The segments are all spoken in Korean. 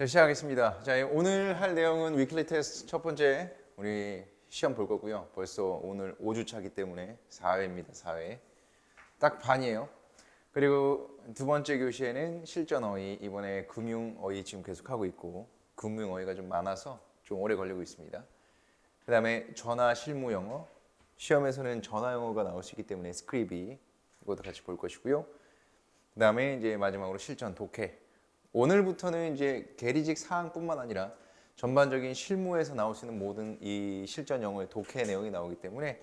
자, 시작하겠습니다. 자, 오늘 할 내용은 위클리 테스트 첫 번째 우리 시험 볼 거고요. 벌써 오늘 5주 차기 때문에 4회입니다. 4회. 딱 반이에요. 그리고 두 번째 교시에는 실전 어휘 이번에 금융 어휘 지금 계속 하고 있고 금융 어휘가 좀 많아서 좀 오래 걸리고 있습니다. 그다음에 전화 실무 영어 시험에서는 전화 영어가 나올 수 있기 때문에 스크립이 이것도 같이 볼 것이고요. 그다음에 이제 마지막으로 실전 독해. 오늘부터는 이제 계리직 사항뿐만 아니라 전반적인 실무에서 나올 수 있는 모든 이 실전 영어의 독해 내용이 나오기 때문에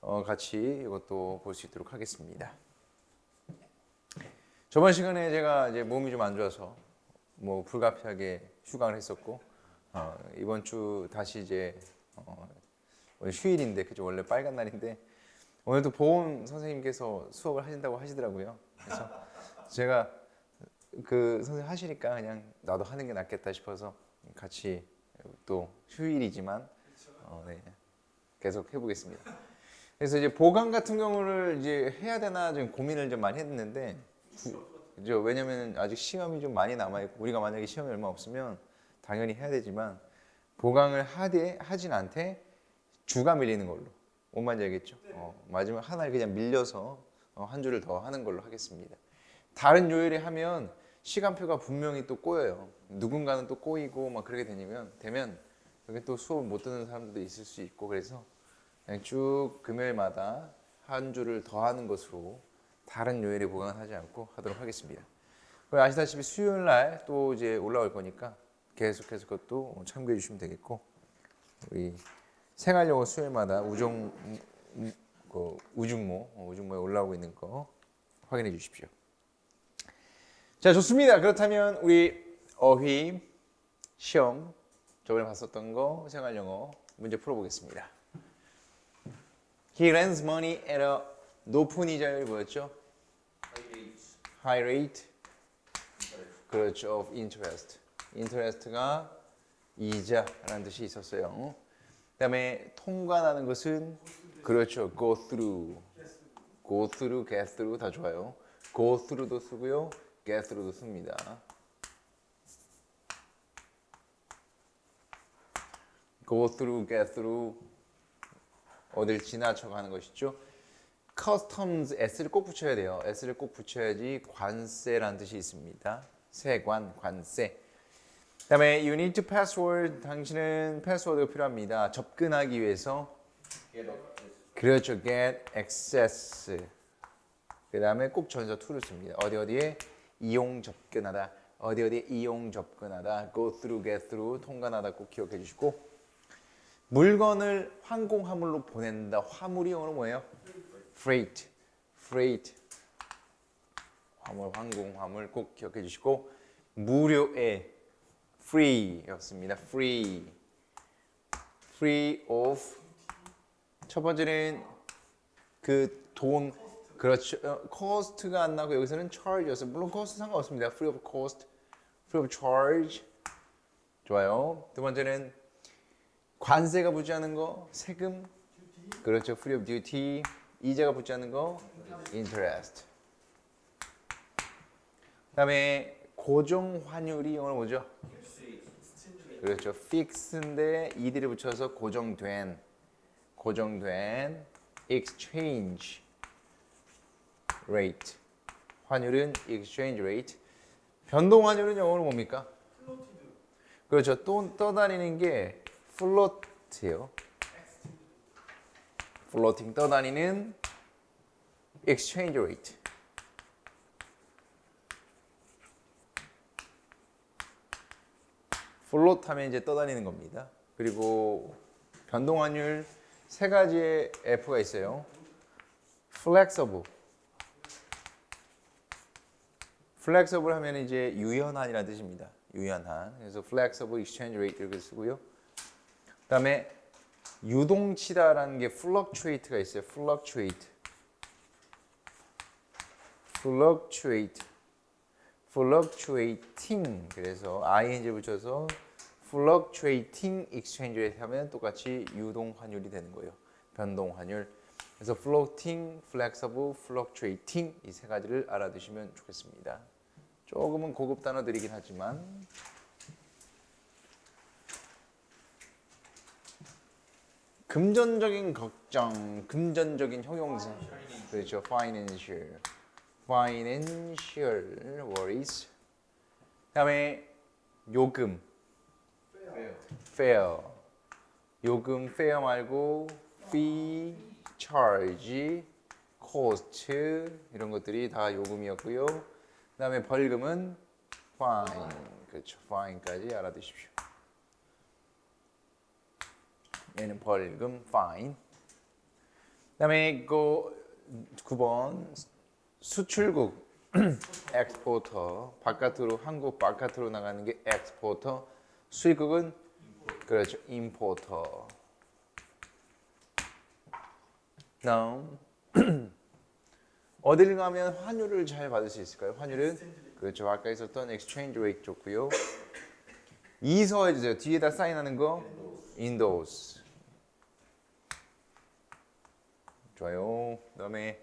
어, 같이 이것도 볼 수 있도록 하겠습니다. 저번 시간에 제가 이제 몸이 좀 안 좋아서 뭐 불가피하게 휴강을 했었고 어, 이번 주 다시 이제 어, 휴일인데 그죠 원래 빨간 날인데 오늘도 보험 선생님께서 수업을 하신다고 하시더라고요. 그래서 제가 그 선생님 하시니까 그냥 나도 하는 게 낫겠다 싶어서 같이 또 휴일이지만 어, 네, 계속 해보겠습니다. 그래서 이제 보강 같은 경우를 이제 해야 되나 좀 고민을 좀 많이 했는데 그죠 왜냐면 아직 시험이 좀 많이 남아 있고 우리가 만약에 시험이 얼마 없으면 당연히 해야 되지만 보강을 하되 하진 않되 주가 밀리는 걸로 뭔 말인지 알겠죠? 어, 마지막 하나를 그냥 밀려서 어, 한 줄을 더 하는 걸로 하겠습니다. 다른 요일에 하면 시간표가 분명히 또 꼬여요. 누군가는 또 꼬이고 막 그렇게 되면 되면 여기 또 수업 못 듣는 사람들도 있을 수 있고 그래서 그냥 쭉 금요일마다 한 줄을 더 하는 것으로 다른 요일에 보강을 하지 않고 하도록 하겠습니다. 아시다시피 수요일 날 또 이제 올라올 거니까 계속해서 그것도 참고해 주시면 되겠고 우리 생활용어 수요일마다 우종 음, 그 우중모 어, 우중모에 올라오고 있는 거 확인해 주십시오. 자 좋습니다. 그렇다면 우리 어휘 시험 저번에 봤었던 거 생활 영어 문제 풀어보겠습니다. He lends money at a 높은 이자율 뭐였죠? High rate. 그렇죠. Of interest. interest가 이자라는 뜻이 있었어요. 그다음에 통과하는 것은 그렇죠. go through. go through, get through 다 좋아요. go through도 쓰고요. Get through도 씁니다. go through, get through 어딜 지나쳐 가는 것이죠. customs s를 꼭 붙여야 돼요. s를 꼭 붙여야지 관세라는 뜻이 있습니다. 세관, 관세. 그다음에 you need to password 당신은 패스워드가 필요합니다. 접근하기 위해서 그렇죠. get access. 그다음에 꼭 전사 to를 씁니다. 어디 어디에 이용 접근하다. 어디 어디에 이용 접근하다. go through, get through 통관하다 꼭 기억해 주시고 물건을 항공 화물로 보낸다. 화물이 영어로 뭐예요? freight. freight. 화물 항공 화물 꼭 기억해 주시고 무료의 free였습니다. free. free of 첫 번째는 그 돈 그렇죠. 어, cost가 안 나고 여기서는 charge였어요. 물론 cost 상관없습니다. free of cost, free of charge. 좋아요. 두 번째는 관세가 붙지 않은 거 세금 그렇죠. free of duty. 이자가 붙지 않는 거 interest. 그다음에 고정 환율이 영어로 뭐죠? 그렇죠. fix인데 ed를 붙여서 고정된 고정된 exchange rate. 환율은 exchange rate. 변동 환율은 영어로 뭡니까? 그렇죠. 또 떠다니는 게 float예요. floating 떠다니는 exchange rate. 플롯 하면 이제 떠다니는 겁니다. 그리고 변동 환율 세 가지의 F가 있어요. flexible. Flexible 하면 이제 유연한이라는 뜻입니다. 유연한. 그래서 flexible exchange rate 이렇게 쓰고요. 그다음에 유동치다라는 게 fluctuate가 있어요. fluctuate. fluctuate. fluctuating. 그래서 ing 붙여서 fluctuating exchange rate 하면 똑같이 유동 환율이 되는 거예요. 변동 환율. 그래서 floating, flexible, fluctuating 이 세 가지를 알아두시면 좋겠습니다. 조금은 고급 단어들이긴 하지만 금전적인 걱정, 금전적인 형용사 그렇죠. financial, financial worries. 그다음에 요금, fair, 요금 fair 말고 fee, charge, cost 이런 것들이 다 요금이었고요. 그다음에 벌금은 fine. 그렇죠. fine까지 알아두십시오. 얘는 벌금 fine. 그다음에 그 9번 수출국 엑스포터 바깥으로 한국 바깥으로 나가는 게 엑스포터 수입국은 그렇죠 임포터 다음 어딜 가면 환율을 잘 받을 수 있을까요? 환율은 그렇죠 아까 있었던 exchange rate 좋고요 이서 해주세요 뒤에다 사인하는 거 인도스 좋아요 그다음에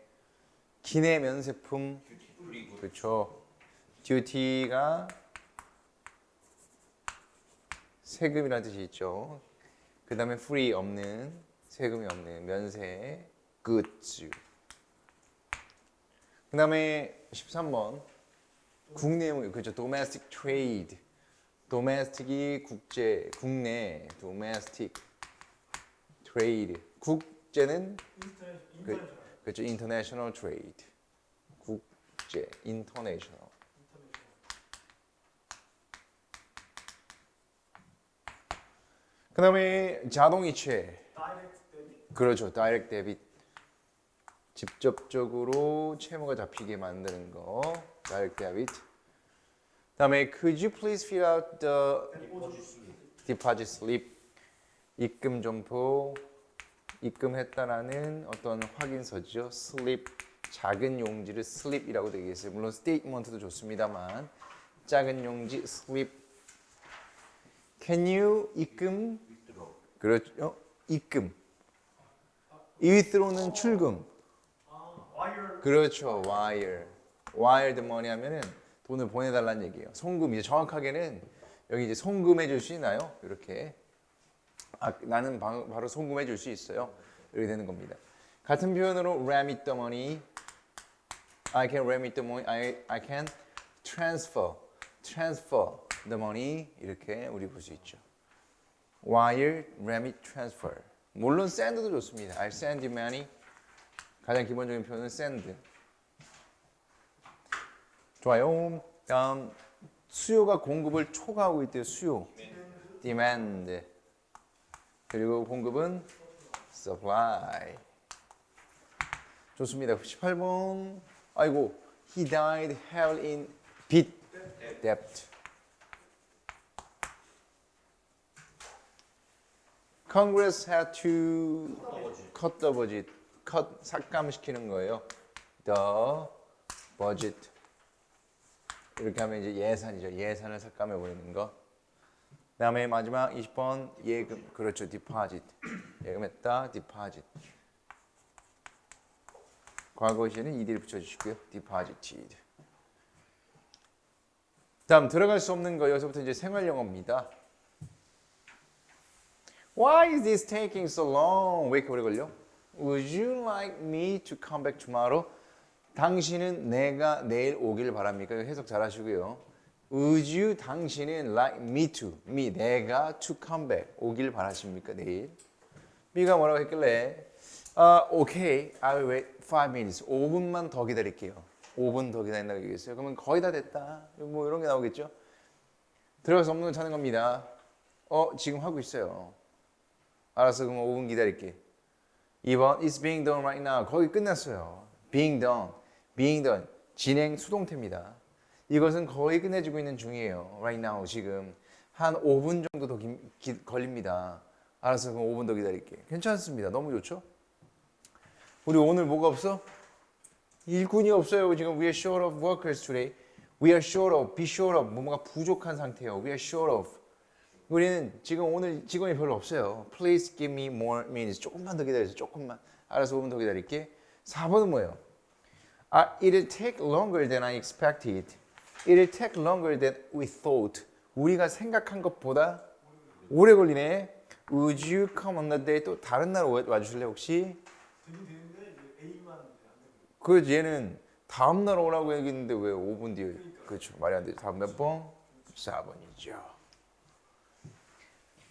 기내 면세품 그렇죠. 듀티가 세금이라는 뜻이 있죠. 그 다음에 free 없는 세금이 없는 면세 goods. 그 다음에 13번 국내 그렇죠. domestic trade. domestic이 국제 국내 domestic trade. 국제는 그, 그렇죠. international trade. 국제 international. 그 다음에 자동이체. 그렇죠. 다이렉트 데빗. 직접적으로 채무가 잡히게 만드는 거. 다이렉트 데빗. 그다음에 could you please fill out the deposit slip 입금 점포 입금했다라는 어떤 확인서죠. slip 작은 용지를 slip이라고 되겠어요. 물론 statement도 좋습니다만 작은 용지 slip. Can you 입금? 그렇죠. 어? 입금. 이 withdraw는 출금. 그렇죠. wire. wire the money 하면은 돈을 보내달라는 얘기예요. 송금이죠. 정확하게는 여기 이제 송금해 줄 수 있나요? 이렇게. 아, 나는 바, 바로 송금해 줄 수 있어요. 이렇게 되는 겁니다. 같은 표현으로 remit the money. I can remit the money. I, I can transfer. transfer the money. 이렇게 우리 볼 수 있죠. wire, remit, transfer. 물론 send도 좋습니다. I send you money. 가장 기본적인 표현은 send. 좋아요. 다음 수요가 공급을 초과하고 있대요. 수요. demand. 그리고 공급은 supply. 좋습니다. 18번. 아이고. He died hell in bit debt. Congress had to cut the budget. Cut 삭감시키는 거예요. The budget. 이렇게 하면 이제 예산이죠. 예산을 삭감해 버리는 거. 그다음에 마지막 20번 예금 그렇죠. deposit. 예금했다. deposit. 과거 시에는 이디를 붙여 주시고요. deposited. 다음 들어갈 수 없는 거 여기서부터 이제 생활 영어입니다. Why is this taking so long? 왜 이렇게 오래 걸려? Would you like me to come back tomorrow? 당신은 내가 내일 오길 바랍니까? 해석 잘 하시고요. Would you 당신은 like me to me 내가 to come back 오길 바라십니까 내일? B가 뭐라고 했길래 아 오케이 I'll wait 5 minutes 5분만 더 기다릴게요. 5분 더 기다린다고 얘기했어요. 그러면 거의 다 됐다. 뭐 이런 게 나오겠죠? 들어가서 없는 거 찾는 겁니다. 어 지금 하고 있어요. 알았어 그럼 5분 기다릴게. 2번 is being done right now. 거기 끝났어요. being done. being done. 진행 수동태입니다. 이것은 거의 끝내주고 있는 중이에요. right now 지금 한 5분 정도 더 기, 기, 걸립니다. 알았어 그럼 5분 더 기다릴게. 괜찮습니다. 너무 좋죠? 우리 오늘 뭐가 없어? 일꾼이 없어요. 지금 we are short of workers today. We are short of, be short of. 뭐가 부족한 상태예요. We are short of. 우리는 지금 오늘 직원이 별로 없어요. Please give me more minutes. 조금만 더 기다려주세요. 조금만. 알아서 5분 더 기다릴게. 4번은 뭐예요? 아, it'll take longer than I expected. It'll take longer than we thought. 우리가 생각한 것보다 오래 걸리네. Would you come on the day? 또 다른 날 와- 와주실래 혹시? 그 얘는 다음 날 오라고 얘기했는데 왜 5분 뒤에? 그렇죠. 말이 안 되죠. 다음 몇 번? 4번이죠.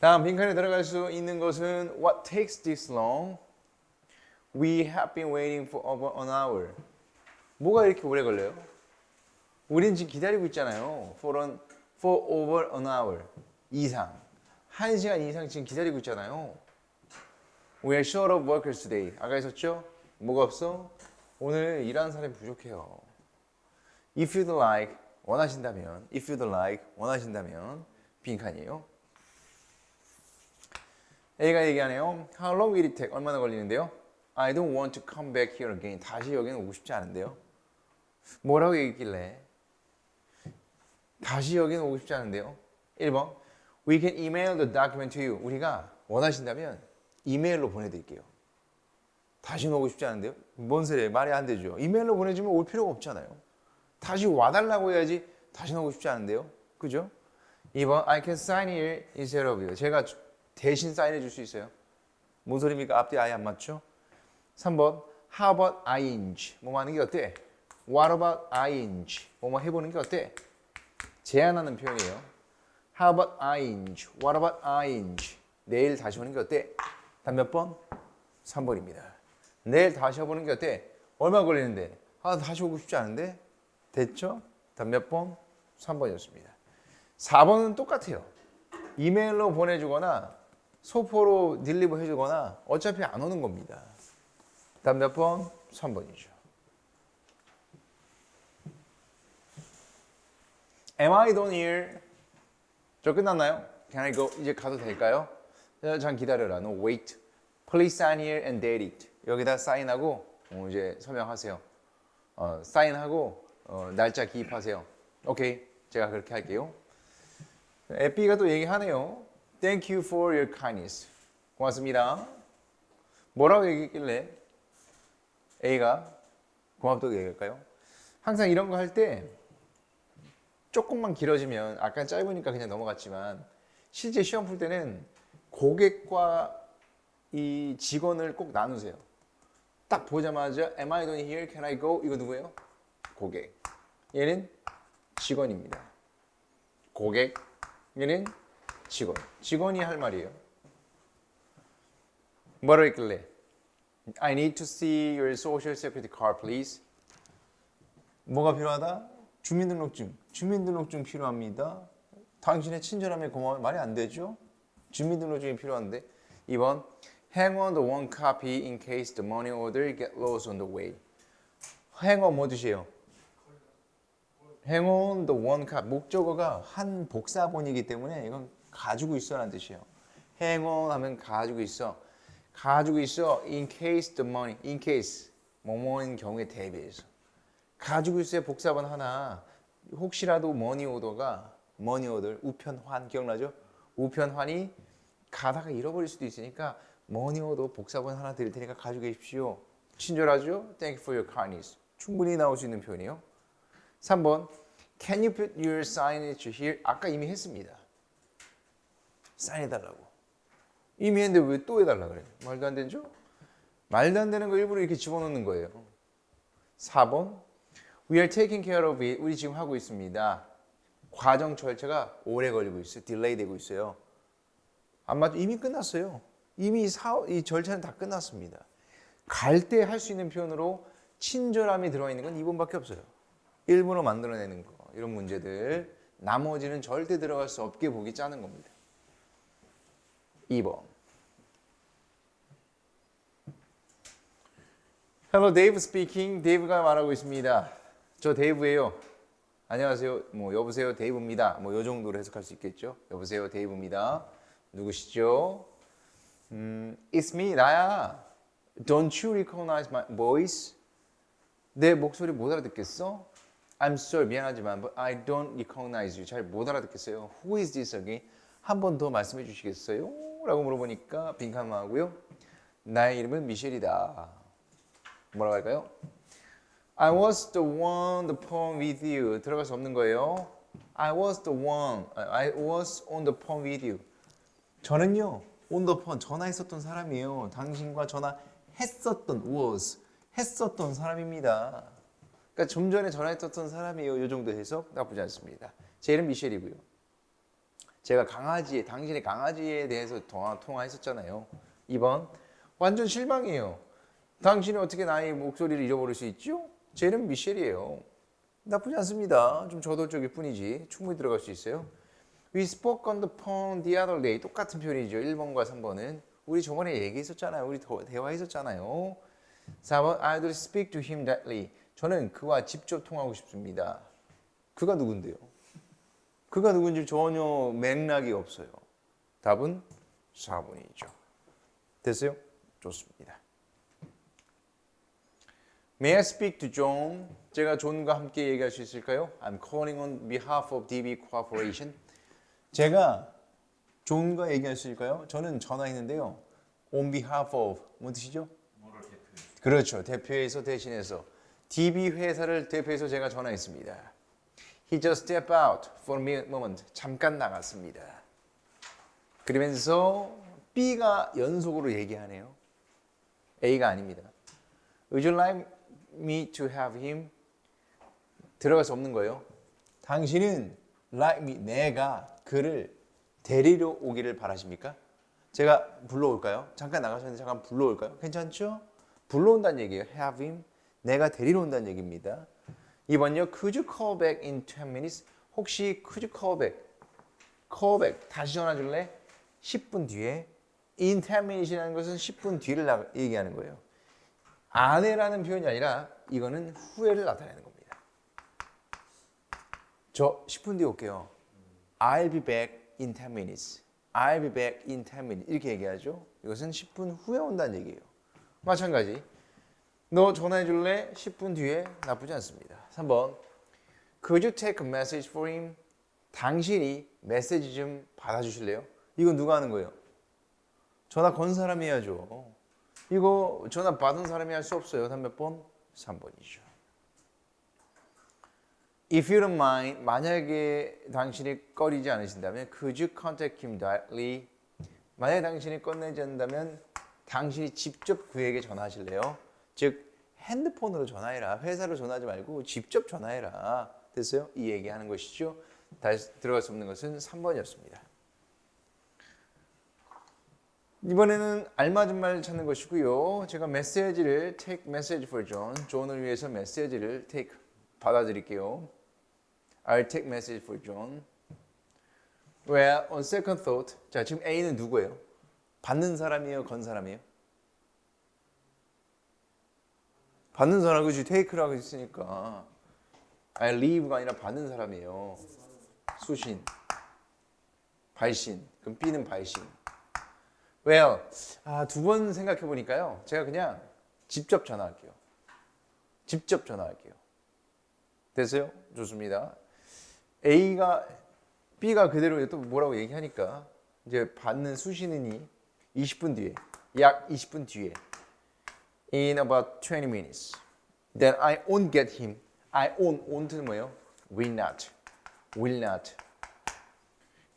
다음 빈칸에 들어갈 수 있는 것은 What takes this long? We have been waiting for over an hour. 뭐가 이렇게 오래 걸려요? 우린 지금 기다리고 있잖아요. For, an, for over an hour 이상. 한 시간 이상 지금 기다리고 있잖아요. We are short of workers today. 아까 했었죠? 뭐가 없어? 오늘 일하는 사람이 부족해요. If you'd like 원하신다면, if you'd like 원하신다면 빈칸이에요. A가 얘기하네요. How long will it take? 얼마나 걸리는데요? I don't want to come back here again. 다시 여기는 오고 싶지 않은데요. 뭐라고 얘기했길래? 다시 여기는 오고 싶지 않은데요. 1번. We can email the document to you. 우리가 원하신다면 이메일로 보내드릴게요. 다시는 오고 싶지 않은데요? 뭔 소리예요? 말이 안 되죠. 이메일로 보내주면 올 필요가 없잖아요. 다시 와달라고 해야지 다시는 오고 싶지 않은데요? 그죠? 2번 I can sign here instead of you. 제가 주- 대신 사인해 줄 수 있어요. 뭔 소리입니까? 앞뒤 아예 안 맞죠? 3번 How about ing? 뭐뭐 하는 게 어때? What about ing? 뭐뭐 해보는 게 어때? 제안하는 표현이에요. How about ing? What about ing? 내일 다시 오는 게 어때? 단 몇 번? 3번입니다. 내일 다시 해보는 게 어때? 얼마 걸리는데? 아, 다시 오고 싶지 않은데? 됐죠? 단 몇 번? 3번이었습니다. 4번은 똑같아요. 이메일로 보내주거나 소포로 딜리버 해주거나 어차피 안 오는 겁니다. 단몇 번? 3번이죠. Am I done here? 저 끝났나요? Can I go? 이제 가도 될까요? 자, 잠 기다려라. No, wait. Please sign here and date it. 여기다 사인하고 어, 이제 서명하세요. 어, 사인하고 어, 날짜 기입하세요. 오케이. 제가 그렇게 할게요. 에피가 또 얘기하네요. Thank you for your kindness. 고맙습니다. 뭐라고 얘기했길래 A가 고맙다고 얘기할까요? 항상 이런 거 할 때 조금만 길어지면 아까 짧으니까 그냥 넘어갔지만 실제 시험 풀 때는 고객과 이 직원을 꼭 나누세요. 딱 보자마자 Am I done here? Can I go? 이거 누구예요? 고객. 얘는 직원입니다. 고객. 얘는 직원. 직원이 할 말이에요. 뭐라고 했길래? I need to see your social security card, please. 뭐가 필요하다? 주민등록증. 주민등록증 필요합니다. 당신의 친절함에 고마워. 말이 안 되죠? 주민등록증이 필요한데. 2번. Hang on the one copy in case the money order get lost on the way. hang on 뭐 뜻이에요? hang on the one copy. 목적어가 한 복사본이기 때문에 이건 가지고 있어라는 뜻이에요. hang on 하면 가지고 있어. 가지고 있어 in case the money. in case 뭐뭐인 경우에 대비해서. 가지고 있어야 복사본 하나. 혹시라도 머니 오더가 머니 오더 우편환 기억나죠? 우편환이 가다가 잃어버릴 수도 있으니까 오더 복사본 하나 드릴 테니까 가지고 계십시오. 친절하죠? Thank you for your kindness. 충분히 나올 수 있는 표현이요. 3번 Can you put your signage here? 아까 이미 했습니다. 사인해달라고. 이미 했는데 왜 또 해달라 그래? 말도 안 되죠? 말도 안 되는 거 일부러 이렇게 집어넣는 거예요. 4번 We are taking care of it. 우리 지금 하고 있습니다. 과정 절차가 오래 걸리고 있어요. 딜레이 되고 있어요. 안 맞죠? 이미 끝났어요. 이미 사, 이 절차는 다 끝났습니다. 갈 때 할 수 있는 표현으로 친절함이 들어있는 건 2번밖에 없어요. 일부러 만들어내는 거 이런 문제들 나머지는 절대 들어갈 수 없게 보기 짜는 겁니다. 2번 Hello, Dave speaking. 데이브가 말하고 있습니다. 저 데이브예요. 안녕하세요. 뭐 여보세요, 데이브입니다. 뭐 요 정도로 해석할 수 있겠죠. 여보세요, 데이브입니다. 누구시죠? 음, It's me, 나야. Don't you recognize my voice? 내 목소리 못 알아듣겠어? I'm sorry, 미안하지만 but I don't recognize you. 잘 못 알아듣겠어요. Who is this again? 한 번 더 말씀해 주시겠어요? 라고 물어보니까 빈칸하고요. 나의 이름은 미셸이다. 뭐라고 할까요? I was the one the phone with you. 들어갈 수 없는 거예요. I was the one. I was on the phone with you. 저는요 온더폰 전화했었던 사람이에요. 당신과 전화했었던 was 했었던 사람입니다. 그러니까 좀 전에 전화했었던 사람이에요. 이 정도 해석 나쁘지 않습니다. 제 이름 미셸이고요. 제가 강아지에 당신의 강아지에 대해서 통화 통화했었잖아요. 2번 완전 실망이에요. 당신이 어떻게 나의 목소리를 잃어버릴 수 있죠? 제 이름 미셸이에요. 나쁘지 않습니다. 좀 저돌적일 뿐이지 충분히 들어갈 수 있어요. We spoke on the phone the other day. 똑같은 표현이죠. 1번과 3번은. 우리 저번에 얘기했었잖아요. 우리 더- 대화했었잖아요. 4번 I'd speak to him directly. 저는 그와 직접 통하고 싶습니다. 그가 누군데요? 그가 누군지 전혀 맥락이 없어요. 답은 4번이죠. 됐어요? 좋습니다. May I speak to John? 제가 존과 함께 얘기할 수 있을까요? I'm calling on behalf of DB Corporation. 제가 존과 얘기할 수 있을까요? 저는 전화했는데요. On behalf of 뭐 뜻이죠? 그렇죠. 대표해서 대신해서 DB 회사를 대표해서 제가 전화했습니다. He just stepped out for a moment. 잠깐 나갔습니다. 그러면서 B가 연속으로 얘기하네요. A가 아닙니다. Would you like me to have him? 들어갈 수 없는 거예요. 당신은 like me, 내가 그를 데리러 오기를 바라십니까? 제가 불러올까요? 잠깐 나가셨는데 잠깐 불러올까요? 괜찮죠? 불러온다는 얘기예요. Have him. 내가 데리러 온다는 얘기입니다. 이번요. Could you call back in 10 minutes? 혹시 could you call back? call back. 다시 전화 줄래? 10분 뒤에. in 10 minutes이라는 것은 10분 뒤를 나, 얘기하는 거예요. 안에라는 표현이 아니라 이거는 후회를 나타내는 겁니다. 저 10분 뒤에 올게요. I'll be back in 10 minutes. I'll be back in 10 minutes. 이렇게 얘기하죠. 이것은 10분 후에 온다는 얘기예요. 마찬가지. 너 전화해 줄래? 10분 뒤에 나쁘지 않습니다. 3번. Could you take a message for him? 당신이 메시지 좀 받아 주실래요? 이건 누가 하는 거예요? 전화 건 사람이 해야죠. 이거 전화 받은 사람이 할 수 없어요. 몇 번? 3번이죠. If you don't mind, 만약에 당신이 꺼리지 않으신다면 Could you contact him directly? 만약에 당신이 꺼내지 않는다면 당신이 직접 그에게 전화하실래요? 즉 핸드폰으로 전화해라. 회사로 전화하지 말고 직접 전화해라. 됐어요? 이 얘기하는 것이죠. 다시 들어갈 수 없는 것은 3번이었습니다. 이번에는 알맞은 말 찾는 것이고요. 제가 메시지를 take message for John, 존을 위해서 메시지를 take 받아드릴게요. I'll take message for John. Well, on second thought, 자 지금 A는 누구예요? 받는 사람이에요, 건 사람이에요? 받는 사람 그지 take라고 있으니까 I leave가 아니라 받는 사람이에요. 수신, 발신. 그럼 B는 발신. Well, 아, 두 번 생각해 보니까요. 제가 그냥 직접 전화할게요. 직접 전화할게요. 됐어요? 좋습니다. A가 B가 그대로 또 뭐라고 얘기하니까 이제 받는 수신인이 20분 뒤에 약 20분 뒤에 in about 20 minutes. Then I won't get him. I won't. won't는 뭐예요? Will not. Will not.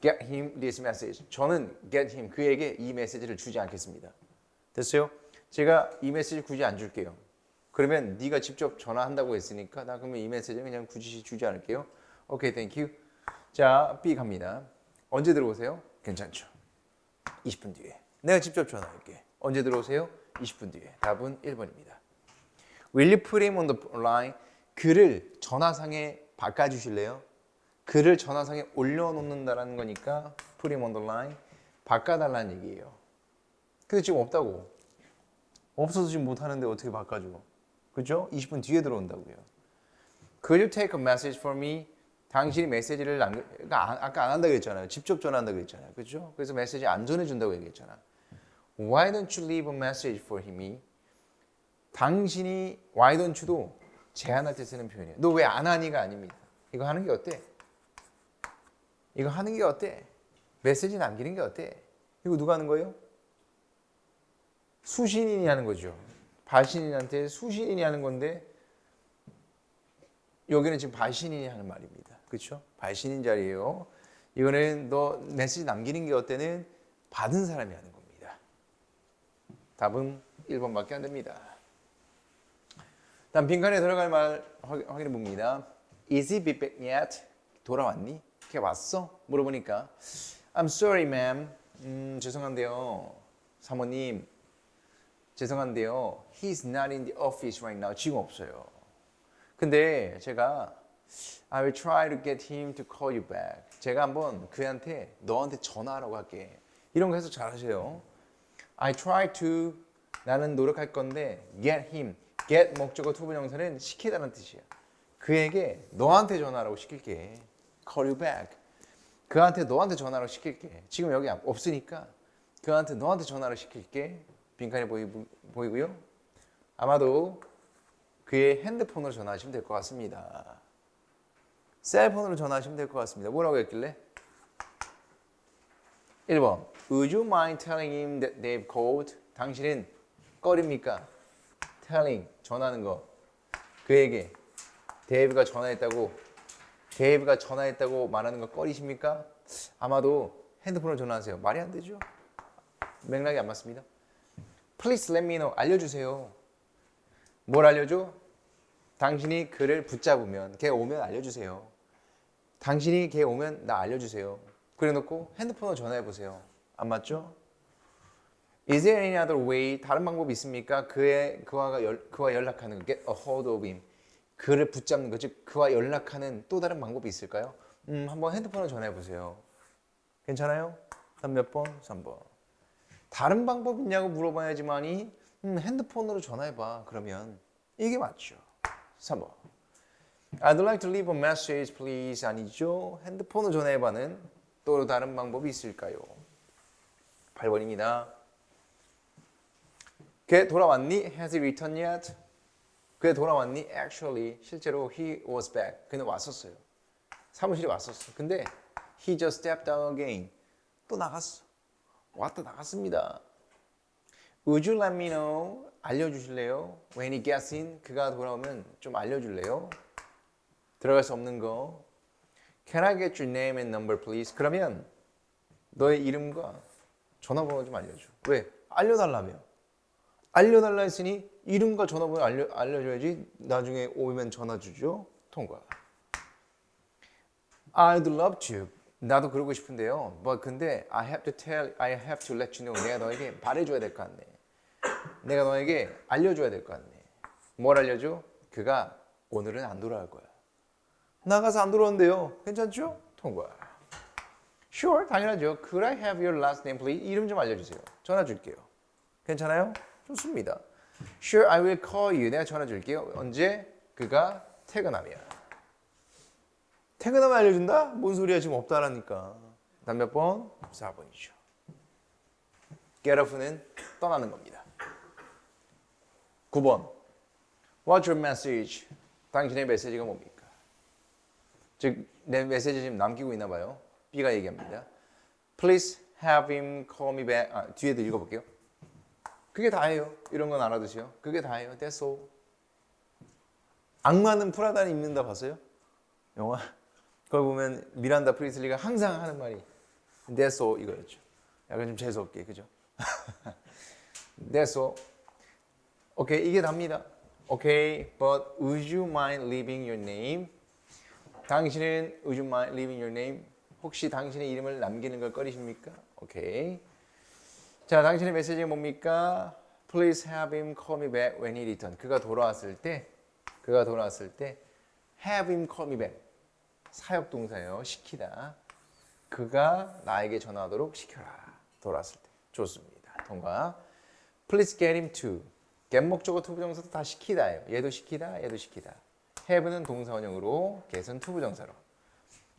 Get him this message. 저는 get him 그에게 이 메시지를 주지 않겠습니다. 됐어요? 제가 이 메시지 굳이 안 줄게요. 그러면 네가 직접 전화한다고 했으니까 나 그러면 이 메시지는 그냥 굳이 주지 않을게요. 오케이, 땡큐. 자, B 갑니다. 언제 들어오세요? 괜찮죠. 20분 뒤에. 내가 직접 전화할게. 언제 들어오세요? 20분 뒤에. 답은 1번입니다. Will you put him on the line? 글을 전화상에 바꿔주실래요? 글을 전화상에 올려놓는다라는 거니까 put him on the line 바꿔달라는 얘기예요. 근데 지금 없다고. 없어서 지금 못하는데 어떻게 바꿔줘? 그죠? 20분 뒤에 들어온다고요. Could you take a message for me? 당신이 메시지를 아- 아까 안 한다 그랬잖아요. 직접 전화한다 그랬잖아요. 그죠? 그래서 메시지 안 전해준다고 얘기했잖아. Why don't you leave a message for him? 당신이 why don't you도 제안할 때 쓰는 표현이에요. 너 왜 안 하니가 아닙니다. 이거 하는 게 어때? 이거 하는 게 어때? 메시지 남기는 게 어때? 이거 누가 하는 거예요? 수신인이 하는 거죠. 발신인한테 수신인이 하는 건데 여기는 지금 발신인이 하는 말입니다. 그렇죠? 발신인 자리예요. 이거는 너 메시지 남기는 게 어때는 받은 사람이 하는 겁니다. 답은 1번밖에 안 됩니다. 다음 빈칸에 들어갈 말 확- 확인해 봅니다. Is he back yet? 돌아왔니? 걔 왔어? 물어보니까 I'm sorry, ma'am. 음, 죄송한데요. 사모님. 죄송한데요. He's not in the office right now. 지금 없어요. 근데 제가 I will try to get him to call you back. 제가 한번 그한테 너한테 전화하라고 할게. 이런 거 해서 잘하세요. I try to 나는 노력할 건데 get him. get 목적어 투부정사는 시키다는 뜻이야. 그에게 너한테 전화라고 시킬게. call you back. 그한테 너한테 전화를 시킬게. 지금 여기 없으니까 그한테 너한테 전화를 시킬게. 빈칸이 보이, 보이고요. 아마도 그의 핸드폰으로 전화하시면 될 것 같습니다. 셀폰으로 전화하시면 될 것 같습니다. 뭐라고 했길래? 1번. Would you mind telling him that they've called? 당신은 꺼립니까? telling 전하는 거. 그에게 데이브가 전화했다고 데이브가 전화했다고 말하는 거 꺼리십니까? 아마도 핸드폰으로 전화하세요. 말이 안 되죠? 맥락이 안 맞습니다. Please let me know. 알려주세요. 뭘 알려줘? 당신이 그를 붙잡으면 걔 오면 알려주세요. 당신이 걔 오면 나 알려주세요. 그래놓고 핸드폰으로 전화해 보세요. 안 맞죠? Is there any other way? 다른 방법이 있습니까? 그의 그와 열, 그와 연락하는 거, get a hold of him. 그를 붙잡는 거, 즉 그와 연락하는 또 다른 방법이 있을까요? 음, 한번 핸드폰으로 전화해 보세요. 괜찮아요? 다음 몇 번? 3번. 다른 방법 있냐고 물어봐야지만이 음, 핸드폰으로 전화해 봐. 그러면 이게 맞죠. 3번. I'd like to leave a message, please. 아니죠. 핸드폰으로 전화해 봐는 또 다른 방법이 있을까요? 8번입니다. 걔 돌아왔니? Has he returned yet? 그애 돌아왔니? Actually, 실제로 he was back. 그는 왔었어요. 사무실에 왔었어. 근데 he just stepped out again. 또 나갔어. 왔다 나갔습니다. Would you let me know? 알려주실래요? When he gets in, 그가 돌아오면 좀 알려줄래요? 들어갈 수 없는 거. Can I get your name and number, please? 그러면 너의 이름과 전화번호 좀 알려줘. 왜? 알려달라며. 알려달라 했으니 이름과 전화번호 알려, 알려줘야지 나중에 오면 전화 주죠. 통과. I'd love to. 나도 그러고 싶은데요. 뭐 근데 I have to tell, I have to let you know. 내가 너에게 말해줘야 될 것 같네. 내가 너에게 알려줘야 될 것 같네. 뭘 알려줘? 그가 오늘은 안 돌아올 거야. 나가서 안 돌아온대요. 괜찮죠? 통과. Sure, 당연하죠. Could I have your last name, please? 이름 좀 알려주세요. 전화 줄게요. 괜찮아요? 좋습니다. Sure, I will call you. 내가 전화 줄게요. 언제? 그가 퇴근하면. 퇴근하면 알려준다? 뭔 소리야? 지금 없다라니까. 다음 몇 번? 4번이죠. Get off는 떠나는 겁니다. 9번. What's your message? 당신의 메시지가 뭡니까? 즉, 내 메시지 지금 남기고 있나 봐요. B가 얘기합니다. Please have him call me back. 아, 뒤에도 읽어볼게요. 그게 다예요. 이런 건 알아두세요. 그게 다예요. That's all. 악마는 프라다를 입는다 봤어요? 영화? 그걸 보면 미란다 프리슬리가 항상 하는 말이 That's all 이거였죠. 약간 좀 재수 없게 그죠? That's all. 오케이 이게 답니다. 오케이, but would you mind leaving your name? 당신은 would you mind leaving your name? 혹시 당신의 이름을 남기는 걸 꺼리십니까? 오케이. 자, 당신의 메시지가 뭡니까? Please have him call me back when he return. 그가 돌아왔을 때, 그가 돌아왔을 때, have him call me back. 사역 동사예요. 시키다. 그가 나에게 전화하도록 시켜라. 돌아왔을 때. 좋습니다. 통과. Please get him to. get 목적어 투부정사도 다 시키다예요. 얘도 시키다, 얘도 시키다. Have는 동사 원형으로, get은 투부정사로.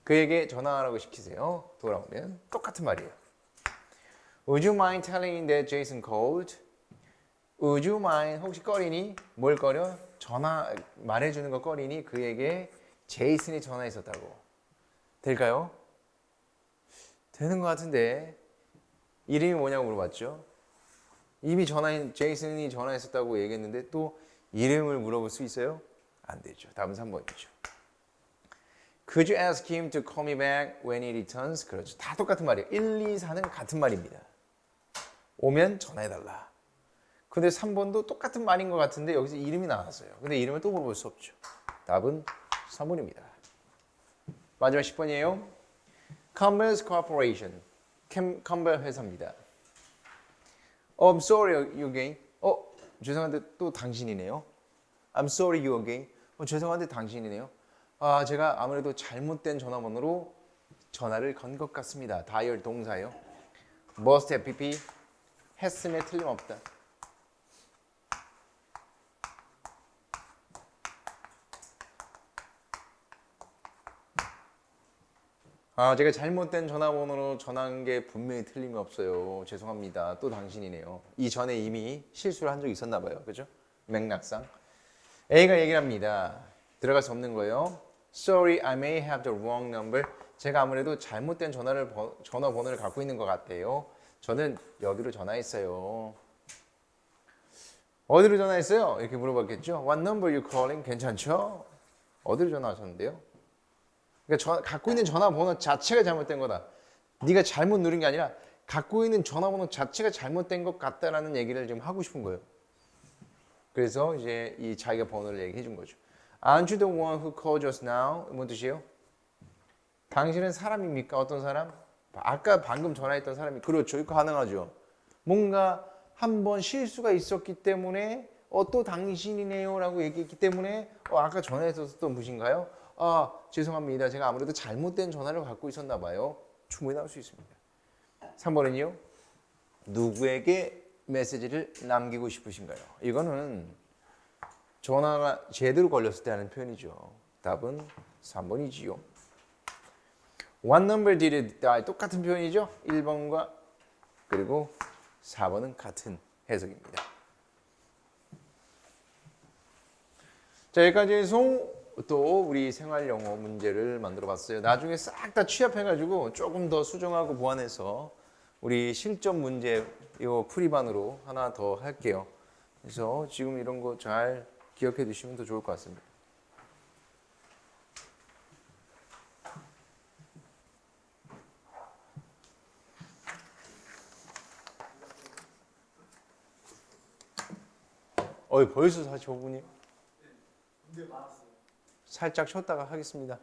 그에게 전화하라고 시키세요. 돌아오면 똑같은 말이에요. Would you mind telling that Jason called? Would you mind 혹시 꺼리니? 뭘 꺼려? 전화 말해주는 거 꺼리니? 그에게 제이슨이 전화했었다고. 될까요? 되는 것 같은데 이름이 뭐냐고 물어봤죠. 이미 전화 제이슨이 전화했었다고 얘기했는데 또 이름을 물어볼 수 있어요? 안 되죠. 다음 3번이죠. Could you ask him to call me back when he returns? 그렇죠. 다 똑같은 말이에요. 1, 2, 4는 같은 말입니다. 오면 전화해달라. 근데 3번도 똑같은 말인 것 같은데 여기서 이름이 나왔어요. 근데 이름을 또 물어볼 수 없죠. 답은 3번입니다. 마지막 10번이에요. Campbell's Corporation. 캠, 캠벨 회사입니다. Oh, I'm sorry you again. 어, 죄송한데 또 당신이네요. I'm sorry you again. 어, 죄송한데 당신이네요. 아, 제가 아무래도 잘못된 전화번호로 전화를 건 것 같습니다. 다이얼 동사요. must have pp 했음에 틀림없다. 아, 제가 잘못된 전화번호로 전화한 게 분명히 틀림이 없어요. 죄송합니다. 또 당신이네요. 이 전에 이미 실수를 한 적이 있었나 봐요. 그죠? 맥락상. A가 얘기를 합니다. 들어갈 수 없는 거예요. Sorry, I may have the wrong number. 제가 아무래도 잘못된 전화를 번- 전화번호를 갖고 있는 것 같아요. 저는 여기로 전화했어요. 어디로 전화했어요? 이렇게 물어봤겠죠. What number you calling? 괜찮죠? 어디로 전화하셨는데요? 그러니까 저- 갖고 있는 전화번호 자체가 잘못된 거다. 네가 잘못 누른 게 아니라 갖고 있는 전화번호 자체가 잘못된 것 같다라는 얘기를 지금 하고 싶은 거예요. 그래서 이제 이 자기가 번호를 얘기해 준 거죠. Aren't you the one who called just now? 뭔 뜻이에요? 당신은 사람입니까? 어떤 사람? 아까 방금 전화했던 사람이 그렇죠. 이거 가능하죠. 뭔가 한 번 실수가 있었기 때문에 어 또 당신이네요라고 얘기했기 때문에 어 아까 전화했었던 분인가요? 아 죄송합니다. 제가 아무래도 잘못된 전화를 갖고 있었나 봐요. 충분히 나올 수 있습니다. 3번은요. 누구에게 메시지를 남기고 싶으신가요? 이거는 전화가 제대로 걸렸을 때 하는 표현이죠. 답은 3번이지요. What number did it die? 똑같은 표현이죠. 1번과 그리고 4번은 같은 해석입니다. 자 여기까지 해서 또 우리 생활 영어 문제를 만들어 봤어요. 나중에 싹 다 취합해가지고 조금 더 수정하고 보완해서 우리 실전 문제 요 풀이반으로 하나 더 할게요. 그래서 지금 이런 거 잘 기억해 두시면 더 좋을 것 같습니다. 어이 벌써 45분이 문제 많았어요. 살짝 쉬었다가 하겠습니다.